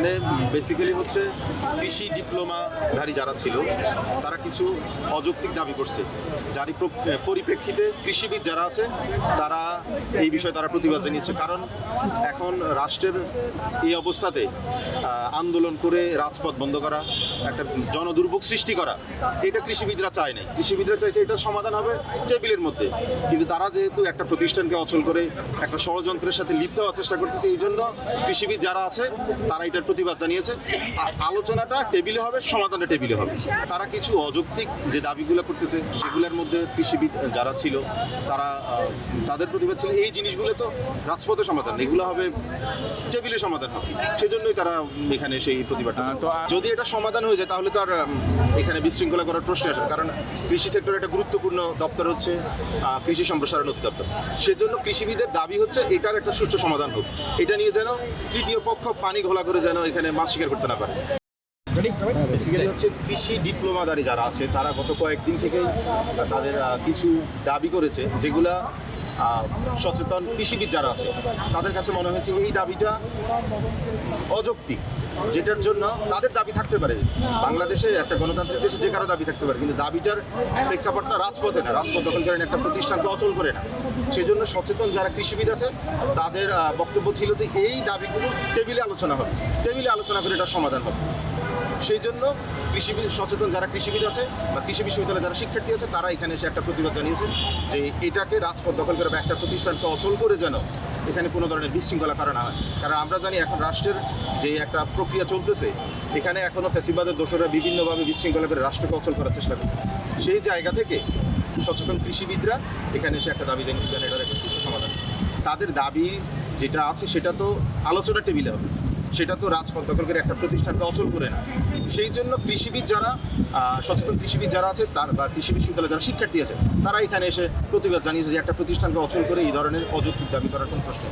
এখানে বেসিক্যালি হচ্ছে কৃষি ডিপ্লোমাধারী যারা ছিল, তারা কিছু অযৌক্তিক দাবি করছে। যারই প্র- পরিপ্রেক্ষিতে কৃষিবিদ যারা আছে, তারা এই বিষয়ে তারা প্রতিবাদ জানিয়েছে। কারণ এখন রাষ্ট্রের এই অবস্থাতে আন্দোলন করে রাজপথ বন্ধ করা, একটা জনদুর্ভোগ সৃষ্টি করা, এটা কৃষিবিদরা চায় নাই। কৃষিবিদরা চাইছে এটার সমাধান হবে টেবিলের মধ্যে। কিন্তু তারা যেহেতু একটা প্রতিষ্ঠানকে অচল করে একটা ষড়যন্ত্রের সাথে লিপ্ত হওয়ার চেষ্টা করতেছে, এই জন্য কৃষিবিদ যারা আছে, তারা এটার প্রতিবাদ জানিয়েছে। আলোচনাটা টেবিলে হবে সমাধানটা টেবিলে হবে। তারা কিছু অযৌক্তিক যে দাবিগুলো করতেছে সেগুলোর মধ্যে কৃষিবিদ যারা ছিল তারা তাদের প্রতিবাদ ছিল। এই জিনিসগুলো তো রাজপথে সমাধান এগুলো হবে টেবিলে সমাধান হবে। সেজন্যই তারা এখানে সেই প্রতিবাদটা যদি এটা সমাধান হয়ে যায় তাহলে তো আর এখানে বিশৃঙ্খলা করার প্রশ্ন আসে কারণ কৃষি সেক্টর একটা গুরুত্বপূর্ণ দপ্তর হচ্ছে কৃষি সম্প্রসারণ অধিদপ্তর। সেজন্য কৃষিবিদের দাবি হচ্ছে এটার একটা সুষ্ঠু সমাধান হোক। এটা নিয়ে যেন তৃতীয় পক্ষ পানি ঘোলা করে যেন এখানে মাছ শিকার করতে না পারে। বেসিক্যালি হচ্ছে কৃষি ডিপ্লোমাদারী যারা আছে তারা গত কয়েকদিন থেকে তাদের কিছু দাবি করেছে যেগুলা আহ, সচেতন কৃষিবিদ যারা আছে তাদের কাছে মনে হয়েছে এই দাবিটা অযৌক্তিক। যেটার জন্য তাদের দাবি থাকতে পারে। বাংলাদেশে একটা গণতান্ত্রিক দেশে যে কারও দাবি থাকতে পারে, কিন্তু দাবিটার প্রেক্ষাপটটা রাজপথে না। রাজপথ দখল করেন একটা প্রতিষ্ঠানকে অচল করে না। সেই জন্য সচেতন যারা কৃষিবিদ আছে, তাদের বক্তব্য ছিল যে এই দাবিগুলো টেবিলে আলোচনা হবে। টেবিলে আলোচনা করে এটা সমাধান হবে। সেই জন্য কৃষিবিদ, সচেতন যারা কৃষিবিদ আছে বা কৃষি বিশ্ববিদ্যালয়ে যারা শিক্ষার্থী আছে, তারা এখানে এসে একটা প্রতিবাদ জানিয়েছে যে এটাকে রাজপথ দখল করে বা একটা প্রতিষ্ঠানকে অচল করে যেন এখানে কোনো ধরনের বিশৃঙ্খলা করা না হয়। কারণ আমরা জানি এখন রাষ্ট্রের যে একটা প্রক্রিয়া চলতেছে, এখানে এখনও ফেসিবাদের দোষরা বিভিন্নভাবে বিশৃঙ্খলা করে রাষ্ট্রকে অচল করার চেষ্টা করছে। সেই জায়গা থেকে সচেতন কৃষিবিদরা এখানে এসে একটা দাবি জানিয়েছে যেন এটার একটা সুষ্ঠু সমাধান। তাদের দাবি যেটা আছে সেটা তো আলোচনা টেবিলে হবে। সেটা তো রাজপথ দখল করে একটা প্রতিষ্ঠানকে অচল করে না। সেই জন্য কৃষিবিদ যারা সচেতন কৃষিবিদ যারা আছে, তার বা কৃষি বিশ্ববিদ্যালয়ে যারা শিক্ষার্থী আছে, তারা এখানে এসে প্রতিবাদ জানিয়েছে যে একটা প্রতিষ্ঠানকে অচল করে এই ধরনের অযৌক্তিক দাবি করার কোনো প্রশ্ন